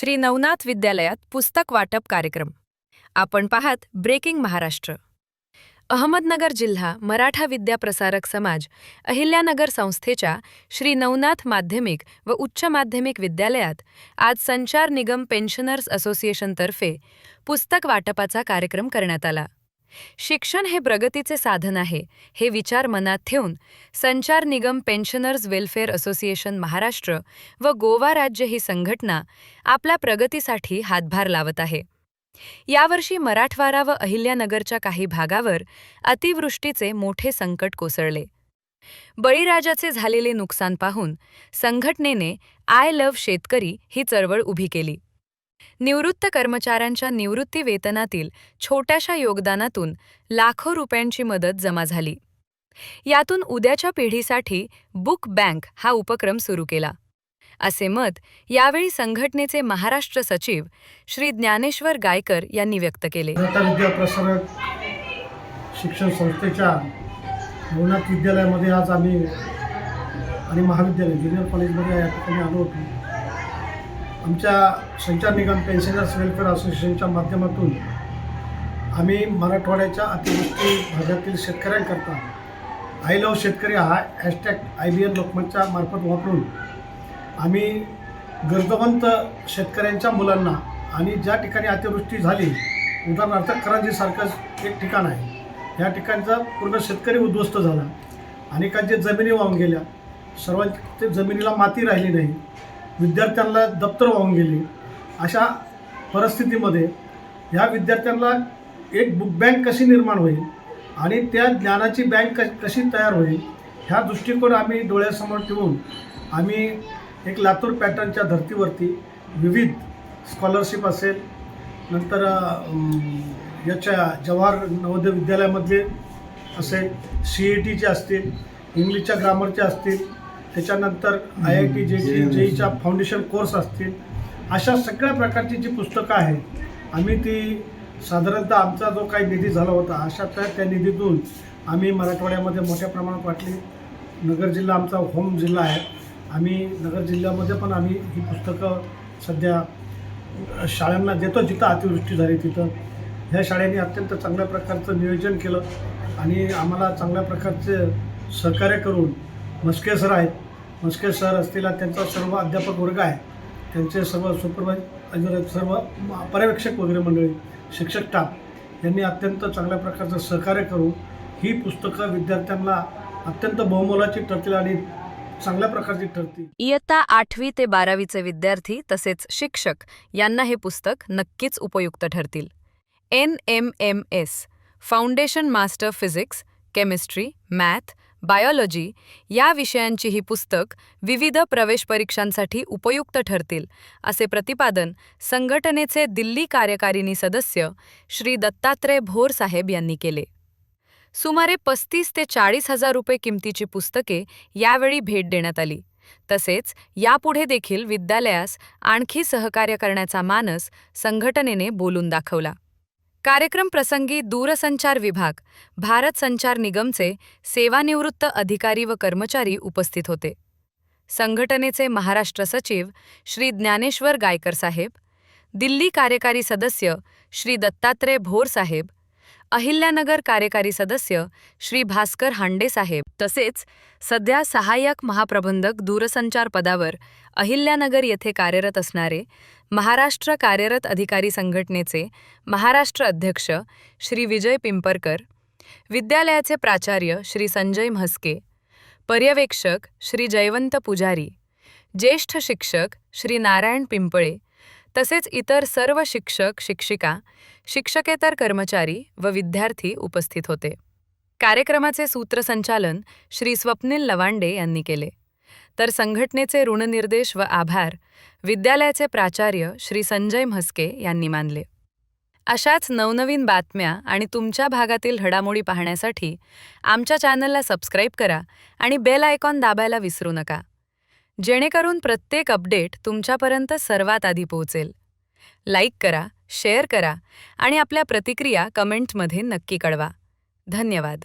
श्री नवनाथ विद्यालयात पुस्तक वाटप कार्यक्रम. आपण पाहात ब्रेकिंग महाराष्ट्र. अहमदनगर जिल्हा मराठा विद्या प्रसारक समाज अहिल्यानगर संस्थेच्या श्री नवनाथ माध्यमिक व उच्च माध्यमिक विद्यालयात आज संचार निगम पेन्शनर्स असोसिएशनतर्फे पुस्तक वाटपाचा कार्यक्रम करण्यात आला. शिक्षण हे प्रगतीचे साधन आहे हे विचार मनात ठेवून Sanchar Nigam pensioners welfare association Maharashtra व गोवा राज्य ही संघटना आपल्या प्रगतीसाठी हातभार लावत आहे. यावर्षी मराठवाडा व अहिल्यानगरच्या काही भागावर अतिवृष्टीचे मोठे संकट कोसळले. बळीराजाचे झालेले नुकसान पाहून संघटनेने आय लव्ह शेतकरी ही चळवळ उभी केली. निवृत्त कर्मचाऱ्यांच्या निवृत्ती वेतनातील छोट्याशा योगदानातून लाखो रुपयांची मदत जमा झाली. यातून उद्याच्या पिढीसाठी बुक बँक हा उपक्रम सुरू केला. असे मत यावेळी संघटनेचे महाराष्ट्र सचिव श्री ज्ञानेश्वर गायकर यांनी व्यक्त केले. शिक्षण संस्थेच्या विद्यालयामध्ये आज आम्ही आणि महाविद्यालय ज्युनियर कॉलेजमध्ये या ठिकाणी आलो होतो. आमच्या संचार निगम पेन्शनर्स वेलफेअर असोसिएशनच्या माध्यमातून आम्ही मराठवाड्याच्या अतिवृष्टी भागातील शेतकऱ्यांकरता आय लव शेतकरी हा हॅशटॅग आय बी एन लोकमतच्या मार्फत वापरून आम्ही गरजवंत शेतकऱ्यांच्या मुलांना आणि ज्या ठिकाणी अतिवृष्टी झाली उदाहरणार्थ करंजीसारखं एक ठिकाण आहे. या ठिकाणचा पूर्ण शेतकरी उद्ध्वस्त झाला. अनेकांच्या जमिनी वाहून गेल्या. सर्वांच्या जमिनीला माती राहिली नाही. विद्यार्थ्यांना दप्तर वाहून गेली. अशा परिस्थितीमध्ये ह्या विद्यार्थ्यांना एक बुक बँक कशी निर्माण होईल आणि त्या ज्ञानाची बँक क कशी तयार होईल ह्या दृष्टिकोन आम्ही डोळ्यासमोर ठेवून आम्ही एक लातूर पॅटर्नच्या धर्तीवरती विविध स्कॉलरशिप असेल नंतर याच्या जवाहर नवोदय विद्यालयामधले असेल सी ई टीचे असतील इंग्लिशच्या ग्रामरचे असतील त्याच्यानंतर आय आय टी जे जेईच्या फाउंडेशन कोर्स असतील अशा सगळ्या प्रकारची जी पुस्तकं आहेत आम्ही ती साधारणतः आमचा जो काही निधी झाला होता अशा त्या त्या निधीतून आम्ही मराठवाड्यामध्ये मोठ्या प्रमाणात वाटली. नगर जिल्हा आमचा होम जिल्हा आहे. आम्ही नगर जिल्ह्यामध्ये पण आम्ही ही पुस्तकं सध्या शाळांना देतो जिथं अतिवृष्टी झाली तिथं. ह्या शाळेने अत्यंत चांगल्या प्रकारचं नियोजन केलं आणि आम्हाला चांगल्या प्रकारचे सहकार्य करून मस्के सर आहेत. मस्के सर असतील त्यांचा सर्व अध्यापक वर्ग आहे. त्यांचे सर्व सुपरवायझर सर्व पर्यवेक्षक वगैरे मंडळी शिक्षक स्टाफ यांनी अत्यंत चांगल्या प्रकारचं सहकार्य करून ही पुस्तकं विद्यार्थ्यांना अत्यंत बहुमोलाची ठरतील आणि चांगल्या प्रकारची ठरतील. इयत्ता आठवी ते बारावीचे विद्यार्थी तसेच शिक्षक यांना हे पुस्तक नक्कीच उपयुक्त ठरतील. N M M S foundation master physics chemistry math biology या विषयांची ही पुस्तक विविध प्रवेश परीक्षांसाठी उपयुक्त ठरतील असे प्रतिपादन संघटनेचे दिल्ली कार्यकारिणी सदस्य श्री दत्तात्रय भोर साहेब यांनी केले. सुमारे पस्तीस ते चाळीस हजार रुपये किमतीची पुस्तके यावेळी भेट देण्यात आली. तसेच यापुढे देखील विद्यालयास आणखी सहकार्य करण्याचा मानस संघटनेने बोलून दाखवला. कार्यक्रम प्रसंगी दूरसंचार विभाग भारत संचार निगमचे सेवानिवृत्त अधिकारी व कर्मचारी उपस्थित होते. संघटनेचे महाराष्ट्र सचिव श्री ज्ञानेश्वर गायकर साहेब दिल्ली कार्यकारी सदस्य श्री दत्तात्रय भोर साहेब अहिल्यानगर कार्यकारी सदस्य श्री भास्कर हांडे साहेब. तसेच सध्या सहाय्यक महाप्रबंधक दूरसंचार पदावर अहिल्यानगर येथे कार्यरत असणारे महाराष्ट्र कार्यरत अधिकारी संघटनेचे महाराष्ट्र अध्यक्ष श्री विजय पिंपरकर विद्यालयाचे प्राचार्य श्री संजय म्हस्के पर्यवेक्षक श्री जयवंत पुजारी ज्येष्ठ शिक्षक श्री नारायण पिंपळे तसेच इतर सर्व शिक्षक शिक्षिका शिक्षकेतर कर्मचारी व विद्यार्थी उपस्थित होते. कार्यक्रमाचे सूत्रसंचालन श्री स्वप्नील लवांडे यांनी केले. तर संघटनेचे ऋणनिर्देश व आभार विद्यालयाचे प्राचार्य श्री संजय म्हस्के यांनी मानले. अशाच नवनवीन बातम्या आणि तुमच्या भागातील घडामोडी पाहण्यासाठी आमच्या चॅनलला सबस्क्राईब करा आणि बेल आयकॉन दाबायला विसरू नका. जेणेकरून प्रत्येक अपडेट तुमच्यापर्यंत सर्वात आधी पोहोचेल. लाईक करा शेअर करा आणि आपल्या प्रतिक्रिया कमेंटमध्ये नक्की कळवा. धन्यवाद.